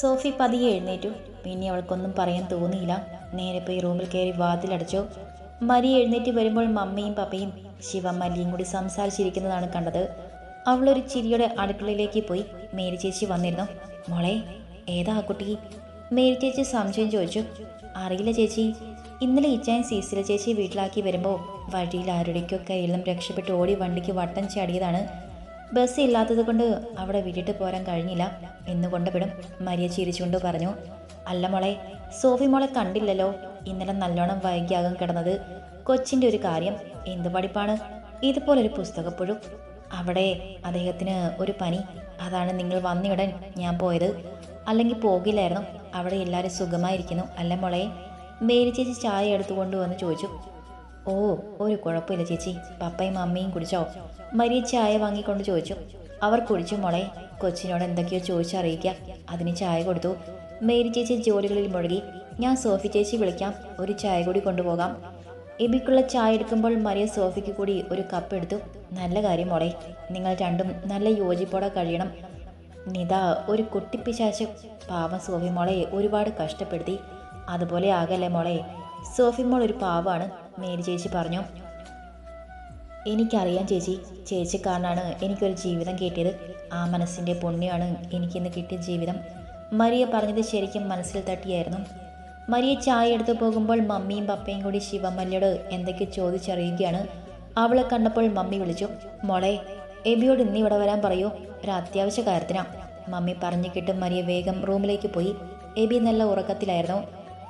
സോഫി പതിയെ എഴുന്നേറ്റു. പിന്നെ അവൾക്കൊന്നും പറയാൻ തോന്നിയില്ല. നേരെ പോയി റൂമിൽ കയറി വാതിലടച്ചു മരി എഴുന്നേറ്റ് വരുമ്പോൾ മമ്മയും പപ്പയും ശിവമല്ലിയും കൂടി സംസാരിച്ചിരിക്കുന്നതാണ് കണ്ടത്. അവളൊരു ചിരിയുടെ അടുക്കളയിലേക്ക് പോയി മേരി ചേച്ചി വന്നിരുന്നു. മോളെ ഏതാ കുട്ടി? മേരി ചേച്ചി സംശയം ചോദിച്ചു. അറിയില്ല ചേച്ചി. ഇന്നലെ ഇച്ചാൻ സീസിലെ ചേച്ചി വീട്ടിലാക്കി വരുമ്പോൾ വഴിയിൽ ആരുടെക്കൊക്കെ എല്ലാം രക്ഷപ്പെട്ട് ഓടി വണ്ടിക്ക് വട്ടം ചാടിയതാണ്. ബസ് ഇല്ലാത്തത് കൊണ്ട് അവിടെ വിട്ടിട്ട് പോരാൻ കഴിഞ്ഞില്ല എന്ന് കൊണ്ടുവിടും മരിയ ചിരിച്ചുകൊണ്ട് പറഞ്ഞു. അല്ല മോളെ സോഫി മോളെ കണ്ടില്ലല്ലോ. ഇന്നലെ നല്ലോണം വൈകിയാകും കിടന്നത്. കൊച്ചിന്റെ ഒരു കാര്യം എന്ത് പഠിപ്പാണ്? ഇതുപോലൊരു പുസ്തകപ്പുഴും. അവിടെ അദ്ദേഹത്തിന് ഒരു പനി. അതാണ് നിങ്ങൾ വന്നിടൻ ഞാൻ പോയത്. അല്ലെങ്കിൽ പോകില്ലായിരുന്നു. അവിടെ എല്ലാവരും സുഖമായിരിക്കുന്നു. അല്ല മോളെ? മേരി ചേച്ചി ചായ എടുത്തുകൊണ്ട് വന്ന് ചോദിച്ചു. ഓ ഒരു കുഴപ്പമില്ല ചേച്ചി. പപ്പയും അമ്മയും കുടിച്ചോ? മരിയ ചായ വാങ്ങിക്കൊണ്ട് ചോദിച്ചു. അവർ കുടിച്ചു മോളെ. കൊച്ചിനോട് എന്തൊക്കെയോ ചോദിച്ചറിയിക്കുക അതിന് ചായ കൊടുത്തു. മേരി ചേച്ചി ജോലികളിൽ മുഴുകി. ഞാൻ സോഫി ചേച്ചി വിളിക്കാം. ഒരു ചായ കൂടി കൊണ്ടുപോകാം. എബിക്കുള്ള ചായ എടുക്കുമ്പോൾ മരിയ സോഫിക്ക് കൂടി ഒരു കപ്പ് എടുത്തു. നല്ല കാര്യം മോളെ. നിങ്ങൾ രണ്ടും നല്ല യോജിപ്പോടെ കഴിയണം. നിത ഒരു കുട്ടിപ്പിശാശ പാവം സോഫി മോളെ ഒരുപാട് കഷ്ടപ്പെടുത്തി. അതുപോലെ ആകല്ലേ മോളെ. സോഫി മോൾ ഒരു പാവാണ്. മേരി ചേച്ചി പറഞ്ഞു. എനിക്കറിയാം ചേച്ചി. ചേച്ചി കാരണമാണ് എനിക്കൊരു ജീവിതം കിട്ടിയത്. ആ മനസ്സിന്റെ പുണ്യമാണ് എനിക്കിന്ന് കിട്ടിയ ജീവിതം. മരിയ പറഞ്ഞത് ശരിക്കും മനസ്സിൽ തട്ടിയായിരുന്നു. മരിയ ചായ എടുത്തു പോകുമ്പോൾ മമ്മിയും പപ്പയും കൂടി ശിവമല്ലിയോട് എന്തൊക്കെ ചോദിച്ചറിയുകയാണ്. അവളെ കണ്ടപ്പോൾ മമ്മി വിളിച്ചു. മോളെ എബിയോട് ഇന്ന് ഇവിടെ വരാൻ പറയൂ. ഒരു അത്യാവശ്യ കാര്യത്തിനാ. മമ്മി പറഞ്ഞു കിട്ടും മരിയ വേഗം റൂമിലേക്ക് പോയി. എബി നല്ല ഉറക്കത്തിലായിരുന്നു.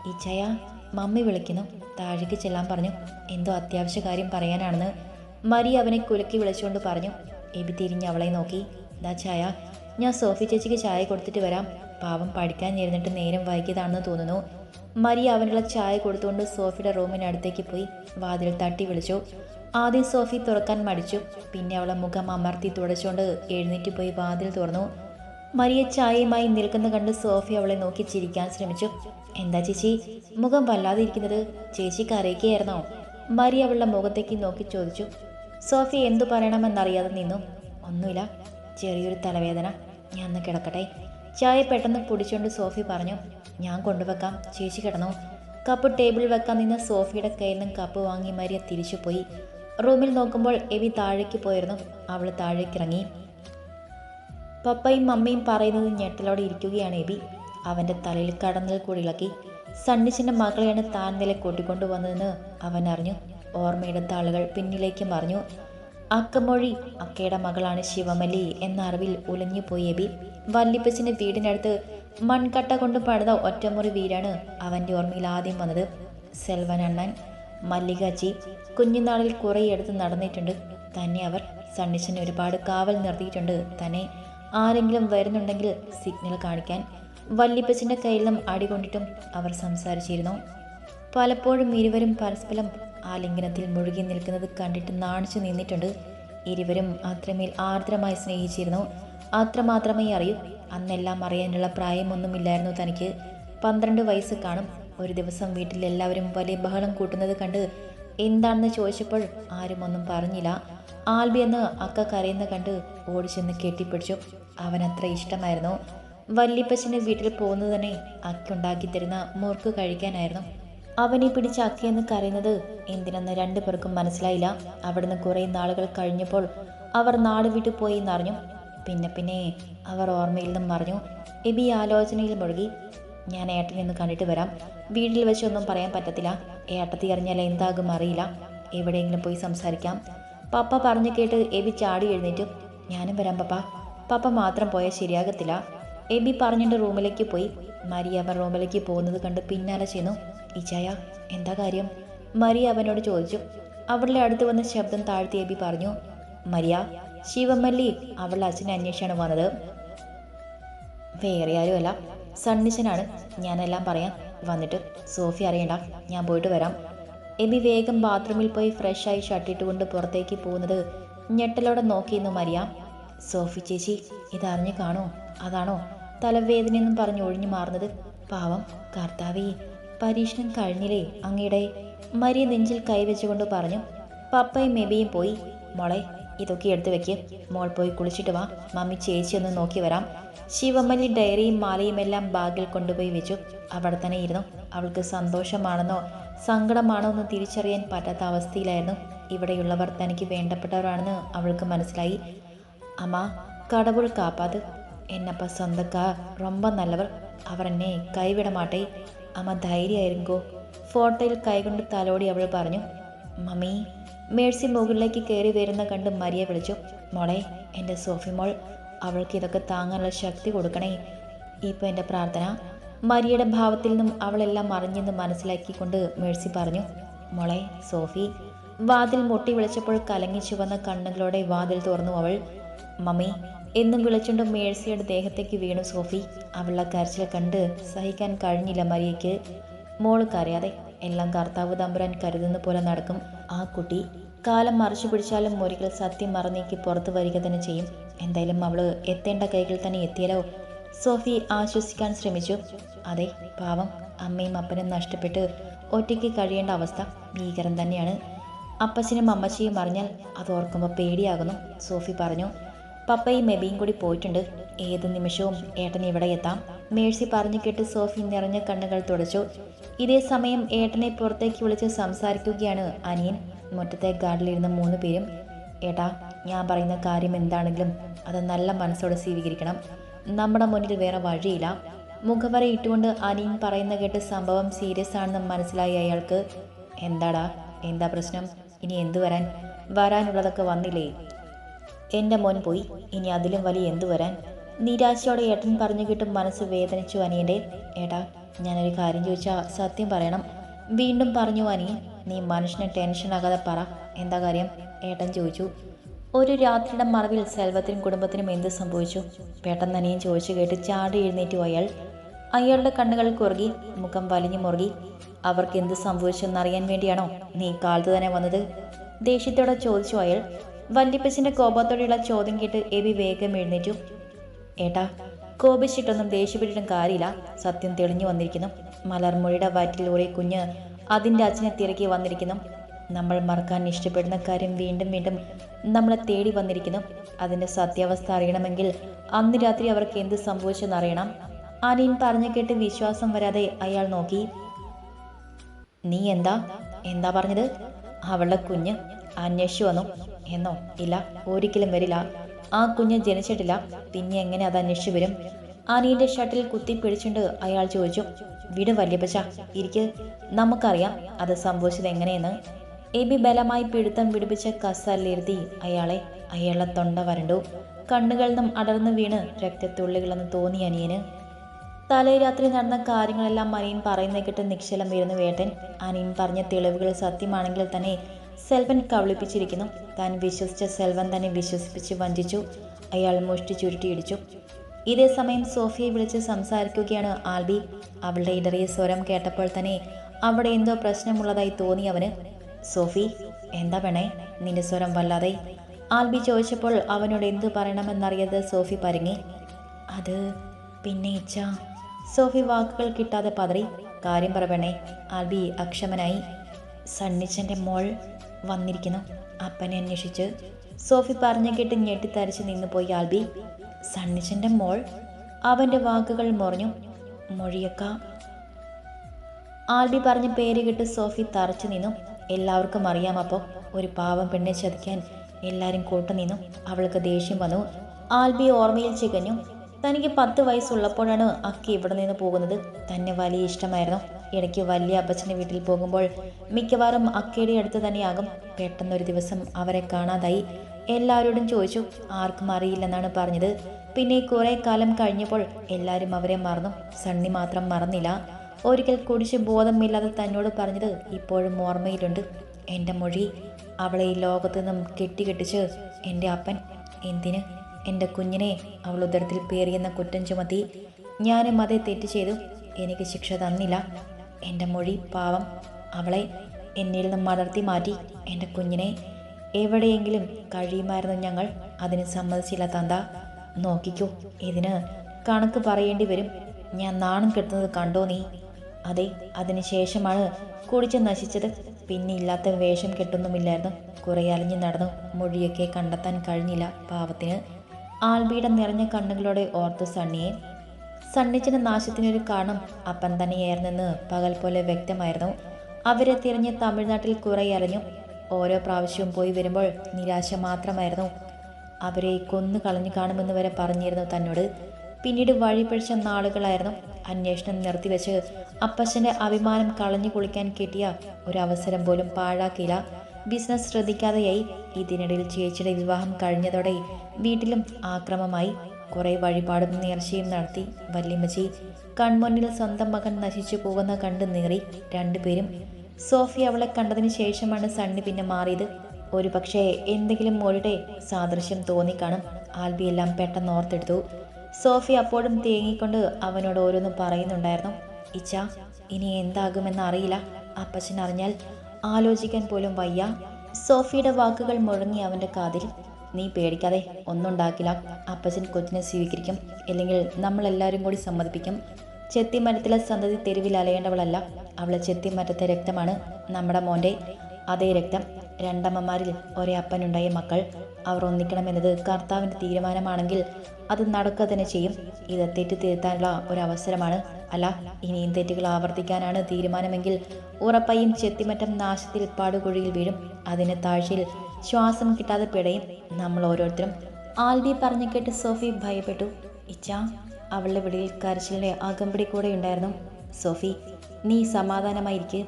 ഈ ഇച്ചയ മമ്മി വിളിക്കുന്നു. താഴേക്ക് ചെല്ലാൻ പറഞ്ഞു. എന്തോ അത്യാവശ്യ കാര്യം പറയാനാണെന്ന് മരി അവനെ കുലക്കി വിളിച്ചുകൊണ്ട് പറഞ്ഞു. എബി തിരിഞ്ഞ് അവളെ നോക്കി. ദാ ചായ. ഞാൻ സോഫി ചേച്ചിക്ക് ചായ കൊടുത്തിട്ട് വരാം. പാവം പഠിക്കാൻ ഇരുന്നിട്ട് നേരം വൈകിയതാണെന്ന് തോന്നുന്നു. മരി അവനുള്ള ചായ കൊടുത്തുകൊണ്ട് സോഫിയുടെ റൂമിനടുത്തേക്ക് പോയി. വാതിൽ തട്ടി വിളിച്ചു. ആദ്യം സോഫി തുറക്കാൻ മടിച്ചു. പിന്നെ അവളെ മുഖം അമർത്തി തുടച്ചുകൊണ്ട് എഴുന്നേറ്റ് പോയി വാതിൽ തുറന്നു. മരിയ ചായയുമായി നിൽക്കുന്ന കണ്ട് സോഫി അവളെ നോക്കി ചിരിക്കാൻ ശ്രമിച്ചു. എന്താ ചേച്ചി? മുഖം വല്ലാതെ ഇരിക്കുന്നത് ചേച്ചി കരയുകയായിരുന്നോ മരി അവളുടെ മുഖത്തേക്ക് നോക്കി ചോദിച്ചു. സോഫി എന്തു പറയണമെന്നറിയാതെ നിന്നു. ഒന്നുമില്ല. ചെറിയൊരു തലവേദന. ഞാൻ ഒന്ന് കിടക്കട്ടെ. ചായ പെട്ടെന്ന് പൊടിച്ചുകൊണ്ട് സോഫി പറഞ്ഞു. ഞാൻ കൊണ്ടുവെക്കാം. ചേച്ചി കിടന്നു. കപ്പ് ടേബിളിൽ വെക്കാൻ നിന്ന് സോഫിയുടെ കയ്യിൽ നിന്ന് കപ്പ് വാങ്ങി മരിയ തിരിച്ചു പോയി. റൂമിൽ നോക്കുമ്പോൾ എവി താഴേക്ക് പോയിരുന്നു. അവൾ താഴേക്ക് ഇറങ്ങി പപ്പയും മമ്മയും പറയുന്നത് ഞെട്ടലോടെ ഇരിക്കുകയാണ് എബി. അവന്റെ തലയിൽ കടന്നൽ കൂടി ഇളക്കി. സണ്ണിച്ചിന്റെ മകളെയാണ് താൻ നില കൂട്ടിക്കൊണ്ടുവന്നതെന്ന് അവൻ അറിഞ്ഞു. ഓർമ്മയെടുത്ത ആളുകൾ പിന്നിലേക്ക് മറിഞ്ഞു. അക്കമൊഴി അക്കയുടെ മകളാണ് ശിവമലി എന്ന അറിവിൽ ഉലഞ്ഞുപോയി എബി. വല്ലിപ്പച്ചന്റെ വീടിനടുത്ത് മൺകട്ട കൊണ്ട് പണിത ഒറ്റമുറി വീടാണ് അവന്റെ ഓർമ്മയിൽ ആദ്യം വന്നത്. സെൽവൻ അണ്ണൻ മല്ലികാച്ചി കുഞ്ഞുനാളിൽ കുറേയെടുത്ത് നടന്നിട്ടുണ്ട്. തന്നെ അവർ സണ്ണിച്ചന് ഒരുപാട് കാവൽ നിർത്തിയിട്ടുണ്ട്. തന്നെ ആരെങ്കിലും വരുന്നുണ്ടെങ്കിൽ സിഗ്നൽ കാണിക്കാൻ വല്ലിപ്പച്ചന്റെ കയ്യിൽ നിന്നും അടികൊണ്ടിട്ടും അവർ സംസാരിച്ചിരുന്നു. പലപ്പോഴും ഇരുവരും പരസ്പരം ആലിംഗനത്തിൽ മുഴുകി നിൽക്കുന്നത് കണ്ടിട്ട് നാണിച്ചു നിന്നിട്ടുണ്ട്. ഇരുവരും അത്രമേൽ ആർദ്രമായി സ്നേഹിച്ചിരുന്നു. അത്രമാത്രമേ അറിയൂ അന്നെല്ലാം അറിയാനുള്ള പ്രായമൊന്നുമില്ലായിരുന്നു തനിക്ക്. പന്ത്രണ്ട് വയസ്സ് കാണും ഒരു ദിവസം വീട്ടിൽ എല്ലാവരും വലിയ ബഹളം കൂട്ടുന്നത് കണ്ട് എന്താണെന്ന് ചോദിച്ചപ്പോൾ ആരും ഒന്നും പറഞ്ഞില്ല. ആൽബി എന്ന് അക്ക കരയുന്ന കണ്ട് ഓടിച്ചെന്ന് കെട്ടിപ്പിടിച്ചു. അവൻ അത്ര ഇഷ്ടമായിരുന്നു. വല്ലിപ്പച്ചന്റെ വീട്ടിൽ പോകുന്നത് തന്നെ അക്കുണ്ടാക്കി തരുന്ന മുറുക്ക് കഴിക്കാനായിരുന്നു. അവനെ പിടിച്ച അക്കയെന്ന് കരയുന്നത് എന്തിനെന്ന് രണ്ടു പേർക്കും മനസ്സിലായില്ല. അവിടുന്ന് കുറേ നാളുകൾ കഴിഞ്ഞപ്പോൾ അവർ നാട് വിട്ടു പോയി എന്നറിഞ്ഞു. പിന്നെ പിന്നെ അവർ ഓർമ്മയിൽ നിന്നും മറിഞ്ഞു. എബി ആലോചനയിൽ മുഴുകി. ഞാൻ ഏട്ടനെ ഒന്ന് കണ്ടിട്ട് വരാം. വീട്ടിൽ വെച്ചൊന്നും പറയാൻ പറ്റത്തില്ല. ഏട്ടത്തി അറിഞ്ഞാൽ എന്താകും അറിയില്ല. എവിടെയെങ്കിലും പോയി സംസാരിക്കാം. പപ്പ പറഞ്ഞു കേട്ട് എബി ചാടി എഴുന്നേറ്റു. ഞാനും വരാം പപ്പ. പപ്പ മാത്രം പോയാൽ ശരിയാകത്തില്ല. എബി പറഞ്ഞിട്ട് റൂമിലേക്ക് പോയി. മരിയ അവൻ റൂമിലേക്ക് പോകുന്നത് കണ്ട് പിന്നാലെ ചെന്നു. ഇച്ചായ എന്താ കാര്യം? മരിയ അവനോട് ചോദിച്ചു. അവളുടെ അടുത്ത് വന്ന ശബ്ദം താഴ്ത്തി എബി പറഞ്ഞു. മരിയ ശിവമല്ലി അവളുടെ അച്ഛനെ അന്വേഷിച്ചാണ് വന്നത് വേറെ ആരുമല്ല. സണ്ണിച്ചനാണ്. ഞാനെല്ലാം പറയാം. വന്നിട്ട് സോഫി അറിയണ്ട ഞാൻ പോയിട്ട് വരാം. എബി വേഗം ബാത്റൂമിൽ പോയി ഫ്രഷായി ഷർട്ടിട്ടുകൊണ്ട് പുറത്തേക്ക് പോകുന്നത് ഞെട്ടലോടെ നോക്കിയിരുന്നു മരിയ. സോഫി ചേച്ചി ഇതറിഞ്ഞു കാണോ? അതാണോ? തലവേദനയെന്നും പറഞ്ഞ് ഒഴിഞ്ഞു മാറുന്നത്. പാവം കർത്താവേ പരീക്ഷണം കഴിഞ്ഞില്ലേ അങ്ങയുടെ? മരിയ നെഞ്ചിൽ കൈവച്ചുകൊണ്ട് പറഞ്ഞു. പപ്പയും മെബിയും പോയി. മോളെ ഇതൊക്കെ എടുത്തു വെക്ക്. മോൾ പോയി കുളിച്ചിട്ട് വാ. മമ്മി ചേച്ചി ഒന്ന് നോക്കി വരാം. ശിവമലി ഡയറിയും മാലയും എല്ലാം ബാഗിൽ കൊണ്ടുപോയി വെച്ചു. അവിടെ തന്നെ ഇരുന്നു. അവൾക്ക് സന്തോഷമാണെന്നോ സങ്കടമാണോ എന്ന് തിരിച്ചറിയാൻ പറ്റാത്ത അവസ്ഥയിലായിരുന്നു. ഇവിടെയുള്ളവർ തനിക്ക് വേണ്ടപ്പെട്ടവരാണെന്ന് അവൾക്ക് മനസ്സിലായി. അമ്മ കടവുൾ കാപ്പാത് എന്നപ്പ സ്വന്തക്കാർ റൊമ്പ നല്ലവർ. അവർ എന്നെ കൈവിടമാട്ടെ. അമ്മ ധൈര്യമായിരുന്നു ഫോട്ടോയിൽ കൈകൊണ്ട് തലോടി അവൾ പറഞ്ഞു മമ്മി മേഴ്സി മുകളിലേക്ക് കയറി വരുന്ന കണ്ട് മരിയെ വിളിച്ചു മോളെ എന്റെ സോഫി മോൾ അവൾക്ക് ഇതൊക്കെ താങ്ങാനുള്ള ശക്തി കൊടുക്കണേ. ഇപ്പോൾ എന്റെ പ്രാർത്ഥന. മരിയയുടെ ഭാവത്തിൽ നിന്നും അവളെല്ലാം അറിഞ്ഞെന്ന് മനസ്സിലാക്കിക്കൊണ്ട് മേഴ്സി പറഞ്ഞു മോളെ സോഫി. വാതിൽ മുട്ടി വിളിച്ചപ്പോൾ കലങ്ങി ചുവന്ന കണ്ണുകളോടെ വാതിൽ തുറന്നു അവൾ മമ്മി എന്നും വിളിച്ചുകൊണ്ട് മേഴ്സിയുടെ ദേഹത്തേക്ക് വീണു സോഫി. അവളുടെ കരച്ചിൽ കണ്ട് സഹിക്കാൻ കഴിഞ്ഞില്ല മരിയയ്ക്ക്. മോൾക്കറിയാതെ കരയാതെ എല്ലാം കർത്താവ് തമ്പുരാൻ കരുതുന്ന പോലെ നടക്കും. ആ കുട്ടി കാലം മറിച്ചു പിടിച്ചാലും ഒരിക്കൽ സത്യം മറന്നേക്ക് പുറത്തു വരിക തന്നെ ചെയ്യും. എന്തായാലും അവൾ എത്തേണ്ട കൈകൾ തന്നെ എത്തിയാലോ സോഫി ആശ്വസിക്കാൻ ശ്രമിച്ചു. അതെ പാവം. അമ്മയും അപ്പനും നഷ്ടപ്പെട്ട് ഒറ്റയ്ക്ക് കഴിയേണ്ട അവസ്ഥ ഭീകരം തന്നെയാണ്. അപ്പച്ചനും അമ്മച്ചിയും അറിഞ്ഞാൽ അത് ഓർക്കുമ്പോൾ പേടിയാകുന്നു. സോഫി പറഞ്ഞു പപ്പയും മെബിയും കൂടി പോയിട്ടുണ്ട്. ഏത് നിമിഷവും ഏട്ടൻ ഇവിടെ എത്താം. മേഴ്സി പറഞ്ഞു കേട്ട് സോഫി നിറഞ്ഞ കണ്ണുകൾ തുടച്ചു. ഇതേ സമയം ഏട്ടനെ പുറത്തേക്ക് വിളിച്ച് സംസാരിക്കുകയാണ് അനിയൻ. മുറ്റത്തെ ഗാർഡിലിരുന്ന മൂന്ന് പേരും ഏട്ടാ ഞാൻ പറയുന്ന കാര്യം എന്താണെങ്കിലും അത് നല്ല മനസ്സോടെ സ്വീകരിക്കണം. നമ്മുടെ മുന്നിൽ വേറെ വഴിയില്ല. മുഖവര ഇട്ടുകൊണ്ട് അനിയൻ പറയുന്ന കേട്ട് സംഭവം സീരിയസ് ആണെന്ന് മനസ്സിലായി അയാൾക്ക്. എന്താടാ? എന്താ പ്രശ്നം? ഇനി എന്തു വരാൻ? വരാനുള്ളതൊക്കെ വന്നില്ലേ? എന്റെ മോൻ പോയി. ഇനി അതിലും വലിയ എന്തു വരാൻ? നിരാശയോടെ ഏട്ടൻ പറഞ്ഞു കിട്ടും മനസ്സ് വേദനിച്ചു അനിയന്റെ. ഏട്ടാ ഞാനൊരു കാര്യം ചോദിച്ചാൽ സത്യം പറയണം. വീണ്ടും പറഞ്ഞു അനിയൻ നീ മനുഷ്യനെ ടെൻഷൻ ആകാതെ പറ. എന്താ കാര്യം? ഏട്ടൻ ചോദിച്ചു. ഒരു രാത്രിയുടെ മറവിൽ സെൽവത്തിനും കുടുംബത്തിനും എന്ത് സംഭവിച്ചു? പെട്ടെന്ന് അനിയൻ ചോദിച്ചു കേട്ട് ചാടി എഴുന്നേറ്റു അയാൾ. അയാളുടെ കണ്ണുകൾ കുറുകി മുഖം വലിഞ്ഞു മുറുകി. അവർക്ക് എന്ത് സംഭവിച്ചെന്നറിയാൻ വേണ്ടിയാണോ നീ കാലത്ത് തന്നെ വന്നത്? ദേഷ്യത്തോടെ ചോദിച്ചു അയാൾ. വല്യപ്പച്ചന്റെ കോപത്തോടെയുള്ള ചോദ്യം കേട്ട് എബി വേഗം എഴുന്നേറ്റു. ഏട്ടാ കോപിച്ചിട്ടൊന്നും ദേഷ്യപ്പെട്ടിട്ടും കാര്യമില്ല. സത്യം തെളിഞ്ഞു വന്നിരിക്കുന്നു. മലർമൊഴിയുടെ വയറ്റിലൂടെ കുഞ്ഞ് അതിന്റെ അച്ഛനെ തിരക്കി വന്നിരിക്കുന്നു. നമ്മൾ മറക്കാൻ ഇഷ്ടപ്പെടുന്ന കാര്യം വീണ്ടും വീണ്ടും നമ്മളെ തേടി വന്നിരിക്കുന്നു. അതിന്റെ സത്യാവസ്ഥ അറിയണമെങ്കിൽ അന്ന് രാത്രി അവർക്ക് എന്ത് സംഭവിച്ചെന്നറിയണം അനിയൻ പറഞ്ഞു കേട്ട് വിശ്വാസം വരാതെ അയാൾ നോക്കി. നീ എന്താ? എന്താ പറഞ്ഞത്? അവളുടെ കുഞ്ഞ് അന്വേഷിച്ചു വന്നു. എന്നോ? ഇല്ല ഒരിക്കലും വരില്ല. ആ കുഞ്ഞ് ജനിച്ചിട്ടില്ല. പിന്നെ എങ്ങനെ അത് അന്വേഷിച്ചു വരും? അനിയന്റെ ഷട്ടിൽ കുത്തി പിടിച്ചുകൊണ്ട് അയാൾ ചോദിച്ചു വീട് വല്യപ്പച്ച ഇരിക്ക്. നമുക്കറിയാം അത് സംഭവിച്ചത് എങ്ങനെയെന്ന്. എബി ബലമായി പിടുത്തം പിടിപ്പിച്ച കസല്ലിരുത്തി അയാളെ. അയാളെ തൊണ്ട വരണ്ടു. കണ്ണുകളിൽ നിന്നും അടർന്നു വീണ് രക്തത്തുള്ളികളെന്ന് തോന്നി അനിയന്. തലേ രാത്രി നടന്ന കാര്യങ്ങളെല്ലാം അനിയൻ പറയുന്ന കേട്ട് നിശ്ചലം വരുന്നു വേട്ടൻ. അനിയൻ പറഞ്ഞ തെളിവുകൾ സത്യമാണെങ്കിൽ തന്നെ സെൽവൻ കവളിപ്പിച്ചിരിക്കുന്നു താൻ വിശ്വസിച്ച സെൽവൻ തന്നെ വിശ്വസിപ്പിച്ച് വഞ്ചിച്ചു. അയാൾ മുഷ്ടി ചുരുട്ടിയിടിച്ചു. ഇതേ സമയം സോഫിയെ വിളിച്ച് സംസാരിക്കുകയാണ് ആൽബി. അവളുടെ ഇടറിയ സ്വരം കേട്ടപ്പോൾ തന്നെ അവിടെ എന്തോ പ്രശ്നമുള്ളതായി തോന്നി അവന്. സോഫി എന്താ വേണേ നിന്റെ സ്വരം വല്ലാതെ ആൽബി ചോദിച്ചപ്പോൾ അവനോട് എന്തു പറയണമെന്നറിയാതെ സോഫി പരുങ്ങി. അത് പിന്നെ ഇച്ച സോഫി വാക്കുകൾ കിട്ടാതെ പതറി. കാര്യം പറവണേ ആൽബി അക്ഷമനായി. സണ്ണിച്ചന്റെ മോൾ വന്നിരിക്കുന്നു. അപ്പനെ അന്വേഷിച്ച് സോഫി പറഞ്ഞു കേട്ട് ഞെട്ടിത്തരച്ച് നിന്ന് പോയി ആൽബി. സണ്ണിച്ചന്റെ മോൾ അവന്റെ വാക്കുകൾ മുറിഞ്ഞു. മൊഴിയക്ക. ആൽബി പറഞ്ഞ പേര് കേട്ട് സോഫി തറച്ചു നിന്നു. എല്ലാവർക്കും അറിയാം അപ്പോൾ ഒരു പാവം പെണ്ണെ ചതിക്കാൻ എല്ലാവരും കൂട്ടു നിന്നു. അവൾക്ക് ദേഷ്യം വന്നു. ആൽബി ഓർമ്മയിൽ ചികഞ്ഞു. തനിക്ക് പത്ത് വയസ്സുള്ളപ്പോഴാണ് അക്കി ഇവിടെ നിന്ന് പോകുന്നത്. തന്നെ വലിയ ഇഷ്ടമായിരുന്നു. ഇടയ്ക്ക് വലിയ അപ്പച്ചന്റെ വീട്ടിൽ പോകുമ്പോൾ മിക്കവാറും അക്കയുടെ അടുത്ത് തന്നെയാകും. പെട്ടെന്നൊരു ദിവസം അവരെ കാണാതായി. എല്ലാവരോടും ചോദിച്ചു ആർക്കും അറിയില്ലെന്നാണ് പറഞ്ഞത്. പിന്നെ കുറേ കാലം കഴിഞ്ഞപ്പോൾ എല്ലാവരും അവരെ മറന്നു. സണ്ണി മാത്രം മറന്നില്ല. ഒരിക്കൽ കുടിച്ച് ബോധമില്ലാതെ തന്നോട് പറഞ്ഞത് ഇപ്പോഴും ഓർമ്മയിലുണ്ട്. എന്റെ മൊഴി അവളെ ഈ ലോകത്തു നിന്നും കെട്ടിക്കെട്ടിച്ച് എന്റെ അപ്പൻ എന്തിന്? എന്റെ കുഞ്ഞിനെ അവൾ ഉദരത്തിൽ പേറിയെന്ന കുറ്റം ചുമത്തി ഞാനും അതേ തെറ്റ് ചെയ്തു. എനിക്ക് ശിക്ഷ തന്നില്ല. എന്റെ മൊഴി പാവം അവളെ എന്നിൽ നിന്നും മലർത്തി മാറ്റി എന്റെ കുഞ്ഞിനെ എവിടെയെങ്കിലും കഴിയുമായിരുന്നു ഞങ്ങൾ. അതിന് സമ്മതിച്ചില്ല തന്ത. നോക്കിക്കോ ഇതിന് കണക്ക് പറയേണ്ടി വരും. ഞാൻ നാണം കെട്ടുന്നത് കണ്ടോ നീ? അതെ അതിനുശേഷമാണ് കുടിച്ച് നശിച്ചത്. പിന്നെ ഇല്ലാത്ത വേഷം കെട്ടൊന്നുമില്ലായിരുന്നു. കുറേ അലഞ്ഞു നടന്നു. മൊഴിയൊക്കെ കണ്ടെത്താൻ കഴിഞ്ഞില്ല. പാവത്തിന് ആൽബിയുടെ നിറഞ്ഞ കണ്ണുകളോടെ ഓർത്തു സണ്ണിയെ. സണ്ണിച്ചിന്റെ നാശത്തിനൊരു കാരണം അപ്പൻ തന്നെയായിരുന്നെന്ന് പകൽ പോലെ വ്യക്തമായിരുന്നു. അവരെ തിരഞ്ഞ് തമിഴ്നാട്ടിൽ കുറെ അലഞ്ഞു ഓരോ പ്രാവശ്യവും പോയി വരുമ്പോൾ നിരാശ മാത്രമായിരുന്നു. അവരെ കൊന്നു കളഞ്ഞു കാണുമെന്ന് വരെ പറഞ്ഞിരുന്നു തന്നോട്. പിന്നീട് വഴിപഴിച്ച നാളുകളായിരുന്നു അന്വേഷണം നിർത്തിവെച്ച് അപ്പച്ചന്റെ അഭിമാനം കളഞ്ഞു കുളിക്കാൻ കിട്ടിയ ഒരു അവസരം പോലും പാഴാക്കിയില്ല. ബിസിനസ് ശ്രദ്ധിക്കാതെയായി ഇതിനിടയിൽ ചേച്ചിയുടെ വിവാഹം കഴിഞ്ഞതോടെ വീട്ടിലും ആക്രമമായി. കുറെ വഴിപാടും നേർച്ചയും നടത്തി വല്യമ്മച്ചി കൺമുന്നിൽ സ്വന്തം മകൻ നശിച്ചു പോകുന്ന കണ്ട് നീറി രണ്ടുപേരും സോഫി അവളെ കണ്ടതിന് ശേഷമാണ് സണ്ണി പിന്നെ മാറിയത്. ഒരു പക്ഷേ എന്തെങ്കിലും മൊഴിയുടെ സാദൃശ്യം തോന്നിക്കാണും ആൽബിയെല്ലാം പെട്ടെന്ന് ഓർത്തെടുത്തു. സോഫി അപ്പോഴും തേങ്ങിക്കൊണ്ട് അവനോട് ഓരോന്നും പറയുന്നുണ്ടായിരുന്നു. ഇച്ച ഇനി എന്താകുമെന്ന് അറിയില്ല. അപ്പച്ചൻ അറിഞ്ഞാൽ ആലോചിക്കാൻ പോലും വയ്യ. സോഫിയുടെ വാക്കുകൾ മുഴങ്ങി അവന്റെ കാതിൽ നീ പേടിക്കാതെ ഒന്നും ഉണ്ടാക്കില്ല അപ്പച്ചൻ കൊച്ചിനെ സ്വീകരിക്കും. ഇല്ലെങ്കിൽ നമ്മളെല്ലാവരും കൂടി സമ്മതിപ്പിക്കും. ചെത്തിമരത്തിലെ സന്തതി തെരുവിൽ അലയേണ്ടവളല്ല. അവളെ ചെത്തിമരത്തെ രക്തമാണ് നമ്മുടെ മോന്റെ അതേ രക്തം. രണ്ടമ്മമാരിൽ ഒരേ അപ്പനുണ്ടായ മക്കൾ. അവർ ഒന്നിക്കണമെന്നത് കർത്താവിന്റെ തീരുമാനമാണെങ്കിൽ അത് നടക്കുക തന്നെ ചെയ്യും. ഇത് തെറ്റ് തിരുത്താനുള്ള ഒരു അവസരമാണ് അല്ല ഇനിയും തെറ്റുകൾ ആവർത്തിക്കാനാണ് തീരുമാനമെങ്കിൽ ഉറപ്പായും ചെത്തിമറ്റം നാശത്തിൽ പാടുകുഴിയിൽ വീഴും. അതിന് താഴ്ചയിൽ ശ്വാസം കിട്ടാതെ പിടയും നമ്മൾ ഓരോരുത്തരും. ആൽബി പറഞ്ഞു കേട്ട് സോഫി ഭയപ്പെട്ടു. ഇച്ച അവളുടെ വിളിയിൽ കരച്ചിലിന്റെ അകമ്പടി കൂടെ ഉണ്ടായിരുന്നു. സോഫി നീ സമാധാനമായിരിക്കെ.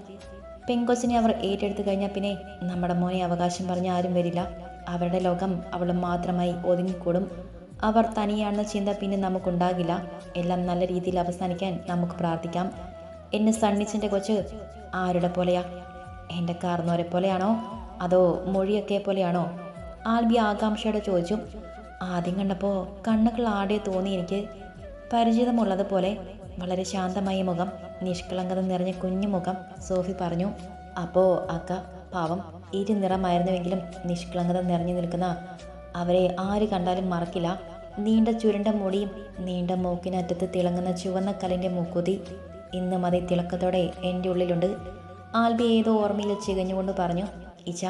പെങ്കൊച്ചിനെ അവർ ഏറ്റെടുത്തു കഴിഞ്ഞാൽ പിന്നെ നമ്മുടെ മോനെ അവകാശം പറഞ്ഞ ആരും വരില്ല. അവരുടെ ലോകം അവൾ മാത്രമായി ഒതുങ്ങിക്കൂടും. അവർ തനിയാണെന്ന ചിന്ത പിന്നെ നമുക്കുണ്ടാകില്ല. എല്ലാം നല്ല രീതിയിൽ അവസാനിക്കാൻ നമുക്ക് പ്രാർത്ഥിക്കാം. എന്നെ സണ്ണിച്ചന്റെ കൊച്ച് ആരുടെ പോലെയാ? എന്റെ കാർന്നോരെ പോലെയാണോ? അതോ മൊഴിയൊക്കെ പോലെയാണോ? ആൽബി ആകാംക്ഷയോടെ ചോദിച്ചു. ആദ്യം കണ്ടപ്പോൾ കണ്ണുകൾ ആടെ തോന്നി എനിക്ക്. പരിചിതമുള്ളതുപോലെ വളരെ ശാന്തമായ മുഖം നിഷ്കളങ്കത നിറഞ്ഞ കുഞ്ഞു മുഖം സോഫി പറഞ്ഞു. അപ്പോൾ അക്ക പാവം ഇരു നിറമായിരുന്നുവെങ്കിലും നിഷ്കളങ്കത നിറഞ്ഞു നിൽക്കുന്ന അവരെ ആര് കണ്ടാലും മറക്കില്ല. നീണ്ട ചുരുണ്ട മുടിയും നീണ്ട മൂക്കിനറ്റത്ത് തിളങ്ങുന്ന ചുവന്ന കലിന്റെ മൂക്കുതി. ഇന്നും അതേ തിളക്കത്തോടെ എന്റെ ഉള്ളിലുണ്ട്. ആൽബി ഏതോ ഓർമ്മയിൽ ചികഞ്ഞുകൊണ്ട് പറഞ്ഞു ഇച്ച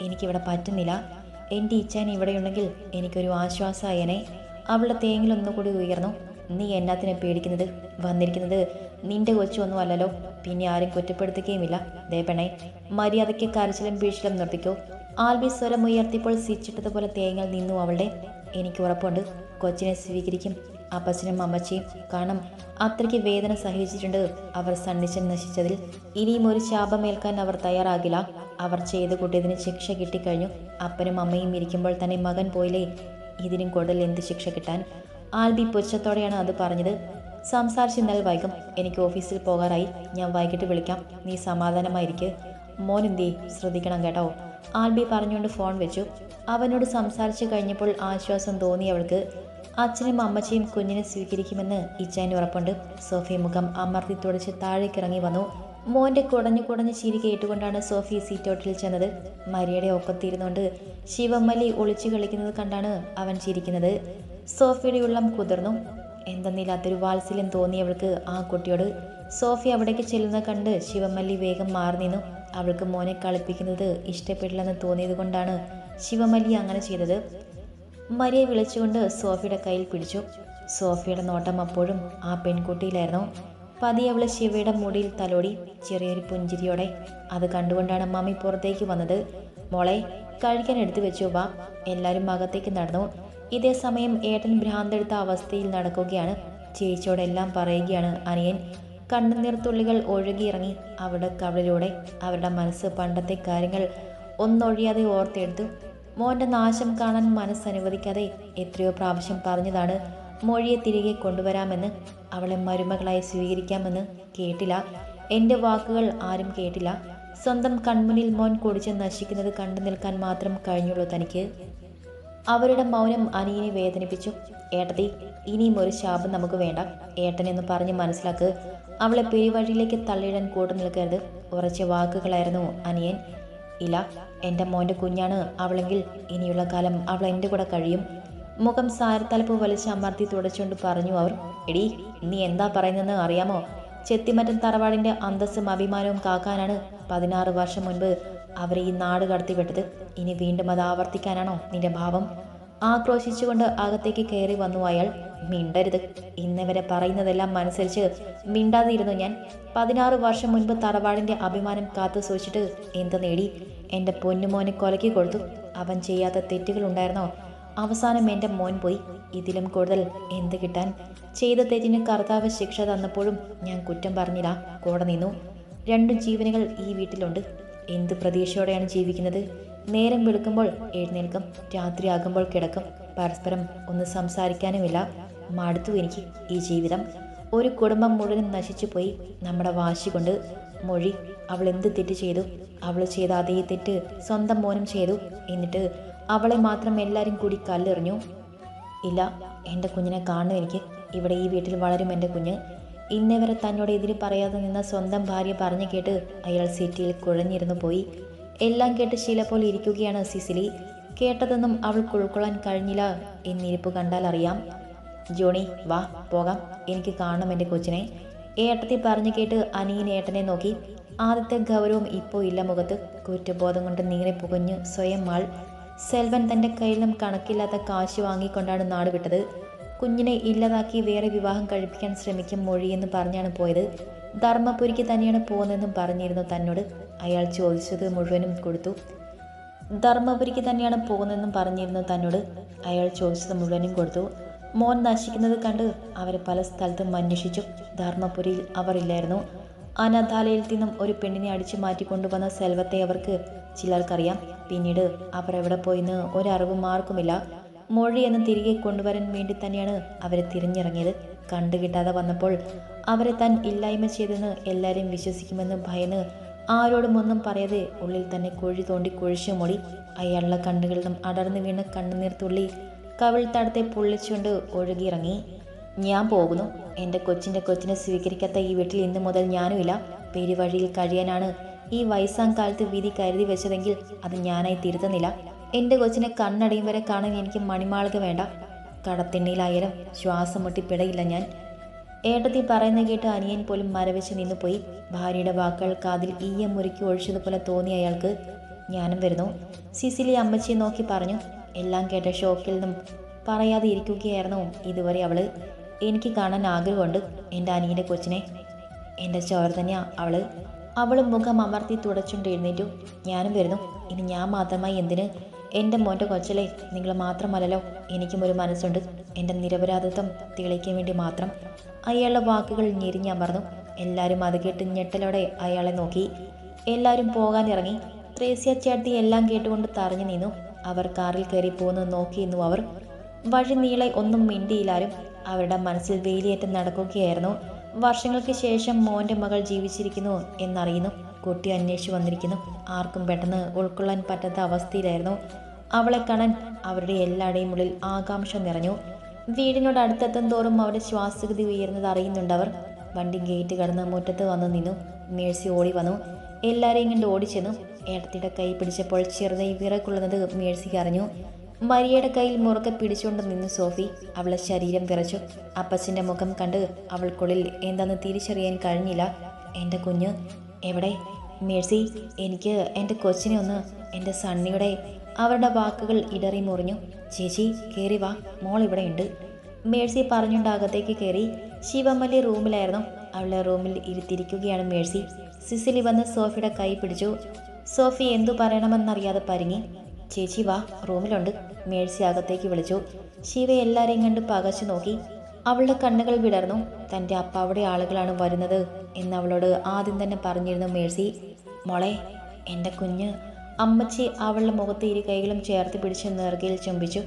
എനിക്കിവിടെ പറ്റുന്നില്ല. എന്റെ ഇച്ചാൻ ഇവിടെയുണ്ടെങ്കിൽ എനിക്കൊരു ആശ്വാസമായനെ അവളുടെ തേങ്ങിൽ ഒന്നുകൂടി ഉയർന്നു. നീ എന്നാത്തിനെ പേടിക്കുന്നത്? വന്നിരിക്കുന്നത് നിന്റെ കൊച്ചൊന്നും അല്ലല്ലോ. പിന്നെ ആരും കുറ്റപ്പെടുത്തുകയുമില്ല. ദേ പെണ്ണെ മര്യാദയ്ക്ക് കരച്ചിലും വീഴ്ചിലും നിർത്തിക്കോ. ആൽബി സ്വരം ഉയർത്തിയപ്പോൾ സിച്ചിട്ടതുപോലെ തേങ്ങൽ നിന്നു അവളുടെ. എനിക്ക് ഉറപ്പുണ്ട്. കൊച്ചിനെ സ്വീകരിക്കും അപ്പച്ചനും അമ്മച്ചിയും. കാരണം അത്രയ്ക്ക് വേദന സഹിച്ചിട്ടുണ്ട്. അവർ സണ്ണിച്ചൻ നശിച്ചതിൽ ഇനിയും ഒരു ശാപമേൽക്കാൻ അവർ തയ്യാറാകില്ല. അവർ ചെയ്തു കൂട്ടിയതിന് ശിക്ഷ കിട്ടിക്കഴിഞ്ഞു. അപ്പനും അമ്മയും ഇരിക്കുമ്പോൾ തന്നെ മകൻ പോയില്ലേ? ഇതിനും കൂടുതൽ എന്ത് ശിക്ഷ കിട്ടാൻ? ആൽബി പുച്ഛത്തോടെയാണ് അത് പറഞ്ഞത്. സംസാരിച്ച് ഇന്നലെ വൈകും. എനിക്ക് ഓഫീസിൽ പോകാറായി. ഞാൻ വൈകിട്ട് വിളിക്കാം. നീ സമാധാനമായിരിക്ക്. മോൻ എന്തേ ശ്രദ്ധിക്കണം കേട്ടോ. ആൽബി പറഞ്ഞുകൊണ്ട് ഫോൺ വെച്ചു. അവനോട് സംസാരിച്ചു കഴിഞ്ഞപ്പോൾ ആശ്വാസം തോന്നി അവൾക്ക്. അച്ഛനും അമ്മച്ചയും കുഞ്ഞിനെ സ്വീകരിക്കുമെന്ന് ഇച്ചാന് ഉറപ്പുണ്ട്. സോഫി മുഖം അമർത്തി തുടച്ച് താഴേക്കിറങ്ങി വന്നു. മോന്റെ കുടഞ്ഞു കുടഞ്ഞ് ചിരി കേട്ടുകൊണ്ടാണ് സോഫി സീറ്റോട്ടിൽ ചെന്നത്. മരിയയുടെ ഒക്കത്തിരുന്നുകൊണ്ട് ശിവമ്മലി ഒളിച്ചു കളിക്കുന്നത് കണ്ടാണ് അവൻ ചിരിക്കുന്നത്. സോഫിയുടെ ഉള്ളം കുതിർന്നു. എന്തെന്നില്ലാത്തൊരു വാത്സല്യം തോന്നിയവൾക്ക് ആ കുട്ടിയോട് സോഫി അവിടേക്ക് ചെല്ലുന്ന കണ്ട് ശിവമല്ലി വേഗം മാറി നിന്നു. അവൾക്ക് മോനെ കളിപ്പിക്കുന്നത് ഇഷ്ടപ്പെടില്ലെന്ന് തോന്നിയത് കൊണ്ടാണ് ശിവമല്ലി അങ്ങനെ ചെയ്തത്. മരിയെ വിളിച്ചുകൊണ്ട് സോഫിയുടെ കയ്യിൽ പിടിച്ചു. സോഫിയുടെ നോട്ടം അപ്പോഴും ആ പെൺകുട്ടിയിലായിരുന്നു. പതി അവൾ ശിവയുടെ മുടിയിൽ തലോടി ചെറിയൊരു പുഞ്ചിരിയോടെ അത് കണ്ടുകൊണ്ടാണ് മമ്മി പുറത്തേക്ക് വന്നത്. മോളെ കഴിക്കാൻ എടുത്തു വെച്ചു വാ. എല്ലാവരും അകത്തേക്ക് നടന്നു. ഇതേ സമയം ഏട്ടൻ ഭ്രാന്തെടുത്ത അവസ്ഥയിൽ നടക്കുകയാണ്. ചേച്ചിയോടെല്ലാം പറയുകയാണ് അനിയൻ. കണ്ണുനീർത്തുള്ളികൾ ഒഴുകിയിറങ്ങി അവരുടെ കവളിലൂടെ അവരുടെ മനസ്സ് പണ്ടത്തെ കാര്യങ്ങൾ ഒന്നൊഴിയാതെ ഓർത്തെടുത്തു. മോന്റെ നാശം കാണാൻ മനസ്സനുവദിക്കാതെ എത്രയോ പ്രാവശ്യം പറഞ്ഞതാണ് മൊഴിയെ തിരികെ കൊണ്ടുവരാമെന്ന് അവളെ മരുമകളായി സ്വീകരിക്കാമെന്ന് കേട്ടില്ല. എന്റെ വാക്കുകൾ ആരും കേട്ടില്ല. സ്വന്തം കൺമുന്നിൽ മോൻ കുടിച്ച് നശിക്കുന്നത് കണ്ടു നിൽക്കാൻ മാത്രം കഴിഞ്ഞുള്ളൂ തനിക്ക്. അവരുടെ മൗനം അനിയനെ വേദനിപ്പിച്ചു. ഏട്ടത്തി ഇനിയും ഒരു ശാപം നമുക്ക് വേണ്ട. ഏട്ടനെന്ന് പറഞ്ഞ് മനസ്സിലാക്ക്. അവളെ പെരുവഴിയിലേക്ക് തള്ളിയിടാൻ കൂട്ടു നിൽക്കരുത്. ഉറച്ച വാക്കുകളായിരുന്നു അനിയൻ. ഇല്ല എന്റെ മോന്റെ കുഞ്ഞാണ്. അവളെങ്കിൽ ഇനിയുള്ള കാലം അവൾ എന്റെ കൂടെ കഴിയും. മുഖം സാരത്തലപ്പ് വലിച്ച് അമർത്തി തുടച്ചുകൊണ്ട് പറഞ്ഞു അവർ എടി നീ എന്താ പറയുന്നതെന്ന് അറിയാമോ? ചെത്തിമറ്റൻ തറവാടിന്റെ അന്തസ്സും അഭിമാനവും കാക്കാനാണ് പതിനാറ് വർഷം മുൻപ് അവരെ ഈ നാട് കടത്തിവിട്ടത് ഇനി വീണ്ടും അത് ആവർത്തിക്കാനാണോ നിന്റെ ഭാവം? ആക്രോശിച്ചുകൊണ്ട് അകത്തേക്ക് കയറി വന്നു അയാൾ. മിണ്ടരുത്. ഇന്നവരെ പറയുന്നതെല്ലാം അനുസരിച്ച് മിണ്ടാതിരുന്നു ഞാൻ. പതിനാറ് വർഷം മുൻപ് തറവാടിന്റെ അഭിമാനം കാത്തു സൂക്ഷിച്ചിട്ട് എന്ത് നേടി? എന്റെ പൊന്നുമോനെ കൊലക്കി കൊടുത്തു. അവൻ ചെയ്യാത്ത തെറ്റുകളുണ്ടായിരുന്നോ അവസാനം എന്റെ മോൻ പോയി. ഇതിലും കൂടുതൽ എന്ത് കിട്ടാൻ? ചെയ്ത തെറ്റിന് കർത്താവ് ശിക്ഷ തന്നപ്പോഴും ഞാൻ കുറ്റം പറഞ്ഞില്ല. കൂടെ നിന്നു. രണ്ടു ജീവനുകൾ ഈ വീട്ടിലുണ്ട്. എന്ത് പ്രതീക്ഷയോടെയാണ് ജീവിക്കുന്നത്? നേരം വെളുക്കുമ്പോൾ എഴുന്നേൽക്കും രാത്രിയാകുമ്പോൾ കിടക്കും. പരസ്പരം ഒന്ന് സംസാരിക്കാനുമില്ല. മടുത്തു എനിക്ക് ഈ ജീവിതം. ഒരു കുടുംബം മുഴുവൻ നശിച്ചു പോയി. നമ്മുടെ വാശി കൊണ്ട് മൊഴി അവൾ എന്ത് തെറ്റ് ചെയ്തു? അവൾ ചെയ്ത അതേ തെറ്റ് സ്വന്തം മോനും ചെയ്തു എന്നിട്ട് അവളെ മാത്രം എല്ലാവരും കൂടി കല്ലെറിഞ്ഞു. ഇല്ല എന്റെ കുഞ്ഞിനെ കാണും എനിക്ക്. ഇവിടെ ഈ വീട്ടിൽ വളരും എന്റെ കുഞ്ഞ്. ഇന്നേ വരെ തന്നോട് എതിര് പറയാതെ നിന്ന സ്വന്തം ഭാര്യ പറഞ്ഞു കേട്ട് അയാൾ സിറ്റിയിൽ കുഴഞ്ഞിരുന്നു പോയി. എല്ലാം കേട്ട് ശീല പോലെ ഇരിക്കുകയാണ് സിസിലി. കേട്ടതൊന്നും അവൾ ഉൾക്കൊള്ളാൻ കഴിഞ്ഞില്ല എന്നിരിപ്പ് കണ്ടാൽ അറിയാം. ജോണി വാ പോകാം. എനിക്ക് കാണണം എന്റെ കൊച്ചിനെ. ഏട്ടത്തി പറഞ്ഞു കേട്ട് അനിയൻ ഏട്ടനെ നോക്കി. ആദ്യത്തെ ഗൗരവം ഇപ്പോൾ ഇല്ല മുഖത്ത്. കുറ്റബോധം കൊണ്ട് നീറി പുകഞ്ഞു സ്വയം ആൾ. സെൽവൻ തന്റെ കയ്യിലും കണക്കില്ലാത്ത കാശ് വാങ്ങിക്കൊണ്ടാണ് നാട് വിട്ടത്. കുഞ്ഞിനെ ഇല്ലാതാക്കി വേറെ വിവാഹം കഴിപ്പിക്കാൻ ശ്രമിക്കും മൊഴിയെന്ന് പറഞ്ഞാണ് പോയത്. ധർമ്മപുരിക്ക് തന്നെയാണ് പോകുന്നതെന്നും പറഞ്ഞിരുന്നു തന്നോട്. അയാൾ ചോദിച്ചത് മുഴുവനും കൊടുത്തു. ധർമ്മപുരിക്ക് തന്നെയാണ് പോകുന്നതെന്നും പറഞ്ഞിരുന്നു തന്നോട്. അയാൾ ചോദിച്ചത് മുഴുവനും കൊടുത്തു. മോൻ നശിക്കുന്നത് കണ്ട് അവരെ പല സ്ഥലത്തും അന്വേഷിച്ചു. ധർമ്മപുരിയിൽ അവർ ഇല്ലായിരുന്നു. അനാഥാലയിൽ നിന്നും ഒരു പെണ്ണിനെ അടിച്ചു മാറ്റിക്കൊണ്ടുവന്ന സെൽവത്തെ അവർക്ക് ചിലർക്കറിയാം. പിന്നീട് അവർ എവിടെ പോയിന്ന് ഒരറിവും ആർക്കുമില്ല. മൊഴി എന്ന് തിരികെ കൊണ്ടുവരാൻ വേണ്ടി തന്നെയാണ് അവരെ തിരിഞ്ഞിറങ്ങിയത്. കണ്ടുകിട്ടാതെ വന്നപ്പോൾ അവരെ താൻ ഇല്ലായ്മ ചെയ്തെന്ന് എല്ലാവരും വിശ്വസിക്കുമെന്ന് ഭയന്ന് ആരോടും ഒന്നും പറയാതെ ഉള്ളിൽ തന്നെ കുഴി തോണ്ടി കുഴിച്ചു മൂടി അയാളുടെ കണ്ണുകളിൽ നിന്നും അടർന്നു വീണ് കണ്ണുനീർ തുള്ളി കവിൾ തടത്തെ പൊള്ളിച്ചുകൊണ്ട് ഒഴുകിയിറങ്ങി. ഞാൻ പോകുന്നു. എന്റെ കൊച്ചിന്റെ കൊച്ചിനെ സ്വീകരിക്കാത്ത ഈ വീട്ടിൽ ഇന്നു മുതൽ ഞാനുമില്ല പെരുവഴിയിൽ കഴിയാനാണ് ഈ വയസ്സാം കാലത്ത് വിധി കരുതി വെച്ചതെങ്കിൽ അത് ഞാനായി തിരുത്തുന്നില്ല. എന്റെ കൊച്ചിനെ കണ്ണടയും വരെ കാണാൻ എനിക്ക് മണിമാളിക വേണ്ട. കടത്തിണ്ണിയിലായാലും ശ്വാസം മുട്ടി പിടയില്ല ഞാൻ. ഏട്ടത്തി പറയുന്ന കേട്ട് അനിയൻ പോലും മരവിച്ച് നിന്നുപോയി ഭാര്യയുടെ വാക്കുകൾ കാതിൽ ഈയം മുറുക്കി ഒഴിച്ചതുപോലെ തോന്നി അയാൾക്ക്. ഞാനും വരുന്നു. സിസിലി അമ്മച്ചിയെ നോക്കി പറഞ്ഞു. എല്ലാം കേട്ട ഷോക്കിൽ നിന്നും പറയാതെ ഇരിക്കുകയായിരുന്നു ഇതുവരെ അവൾ. എനിക്ക് കാണാൻ ആഗ്രഹമുണ്ട് എന്റെ അനിയന്റെ കൊച്ചിനെ. എന്റെ ചോര തന്നെയാ അവൾ. അവളും മുഖം അമർത്തി തുടച്ചുകൊണ്ട് എഴുന്നേറ്റു. ഞാനും വരുന്നു. ഇനി ഞാൻ മാത്രമായി എന്തിന്? എന്റെ മോന്റെ കൊച്ചലെ നിങ്ങൾ മാത്രമല്ലല്ലോ എനിക്കും ഒരു മനസ്സുണ്ട്. എന്റെ നിരപരാധിത്വം തെളിയിക്കാൻ വേണ്ടി മാത്രം അയാളുടെ വാക്കുകൾ ഞെരിഞ്ഞമർന്നു എല്ലാവരും അത് കേട്ട് ഞെട്ടലോടെ അയാളെ നോക്കി. എല്ലാവരും പോകാനിറങ്ങി. ത്രേസ്യ ചേട്ടി എല്ലാം കേട്ടുകൊണ്ട് തറഞ്ഞു നിന്നു. അവർ കാറിൽ കയറി പോകുന്നത് നോക്കിയിരുന്നു അവർ. വഴി നീളെ ഒന്നും മിണ്ടിയില്ലാരും അവരുടെ മനസ്സിൽ വേലിയേറ്റം നടക്കുകയായിരുന്നു. വർഷങ്ങൾക്ക് ശേഷം മോന്റെ മകൾ ജീവിച്ചിരിക്കുന്നു എന്നറിയുന്നു. കുട്ടി അന്വേഷിച്ചു വന്നിരിക്കുന്നു. ആർക്കും പെട്ടെന്ന് ഉൾക്കൊള്ളാൻ പറ്റാത്ത അവസ്ഥയിലായിരുന്നു. അവളെ കാണാൻ അവരുടെ എല്ലാവരുടെയും ഉള്ളിൽ ആകാംക്ഷ നിറഞ്ഞു. വീടിനോട് അടുത്തെത്തും തോറും അവരുടെ ശ്വാസഗതി ഉയരുന്നത് അറിയുന്നുണ്ടവർ വണ്ടി ഗേറ്റ് കടന്ന് മുറ്റത്ത് വന്നു നിന്നു. മേഴ്സി ഓടി വന്നു. എല്ലാവരെയും കണ്ട് ഓടിച്ചെന്നു. ഏട്ടത്തിയുടെ കൈ പിടിച്ചപ്പോൾ ചെറുതായി വിറക്കുള്ളത് മേഴ്സിക്ക് അറിഞ്ഞു. മരിയയുടെ കയ്യിൽ മുറുക്കെ പിടിച്ചുകൊണ്ട് നിന്നു സോഫി. അവളെ ശരീരം വിറച്ചു. അപ്പച്ചന്റെ മുഖം കണ്ട് അവൾക്കുള്ളിൽ എന്താണെന്ന് തിരിച്ചറിയാൻ കഴിഞ്ഞില്ല. എന്റെ കുഞ്ഞ് എവിടെ? മേഴ്സി എനിക്ക് എന്റെ കൊച്ചിനെ ഒന്ന് എന്റെ സണ്ണിയുടെ അവരുടെ വാക്കുകൾ ഇടറി മുറിഞ്ഞു. ചേച്ചി കയറി വാ. മോൾ ഇവിടെ ഉണ്ട്. മേഴ്സി പറഞ്ഞുകൊണ്ട് അകത്തേക്ക് കയറി ശിവമല്ലി റൂമിലായിരുന്നു. അവളെ റൂമിൽ ഇരുത്തിരിക്കുകയാണ് മേഴ്സി. സിസിലി വന്ന് സോഫിയുടെ കൈ പിടിച്ചു. സോഫി എന്തു പറയണമെന്നറിയാതെ പരിങ്ങി. ചേച്ചി വാ. റൂമിലുണ്ട്. മേഴ്സി അകത്തേക്ക് വിളിച്ചു. ശിവ എല്ലാരെയും കണ്ട് പകച്ചു നോക്കി. അവളുടെ കണ്ണുകൾ വിടർന്നു. തന്റെ അപ്പാവിടെ ആളുകളാണ് വരുന്നത് എന്ന് അവളോട് ആദ്യം തന്നെ പറഞ്ഞിരുന്നു മേഴ്സി. മോളെ എന്റെ കുഞ്ഞ് അമ്മച്ചി അവളുടെ മുഖത്ത് ഇരു കൈകളും ചേർത്ത് പിടിച്ച് നെറുകയിൽ ചുംബിച്ചു.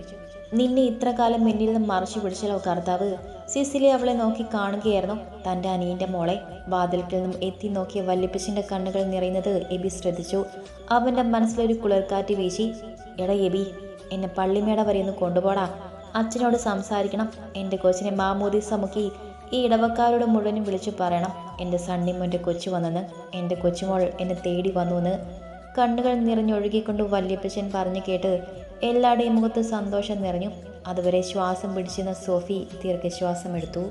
നിന്നെ ഇത്ര കാലം എന്നിൽ നിന്ന് മറച്ചു പിടിച്ചല്ലോ കർത്താവ്. സിസിലി അവളെ നോക്കി കാണുകയായിരുന്നു. തന്റെ അനിയന്റെ മോളെ വാതിൽക്കിൽ നിന്നും എത്തി നോക്കിയ വല്യപ്പച്ചന്റെ കണ്ണുകൾ നിറയുന്നത് എബി ശ്രദ്ധിച്ചു. അവന്റെ മനസ്സിലൊരു കുളിർക്കാറ്റ് വീശി. എടാ എബി എന്നെ പള്ളിമേട വരെ ഒന്ന് കൊണ്ടുപോടാ. അച്ഛനോട് സംസാരിക്കണം. എന്റെ കൊച്ചിനെ മാമൂദി സമുക്കി ഈ ഇടവക്കാരോട് മുഴുവനും വിളിച്ചു പറയണം. എന്റെ സണ്ണിമോന്റെ കൊച്ചു വന്നെന്ന്. എന്റെ കൊച്ചുമോൾ എന്നെ തേടി വന്നുവെന്ന് കണ്ണുകൾ നിറഞ്ഞൊഴുകിക്കൊണ്ട് വല്യപ്പച്ചൻ പറഞ്ഞു കേട്ട് എല്ലാവരുടെയും മുഖത്ത് സന്തോഷം നിറഞ്ഞു. അതുവരെ ശ്വാസം പിടിച്ചിരുന്ന സോഫി ദീർഘശ്വാസം എടുത്തു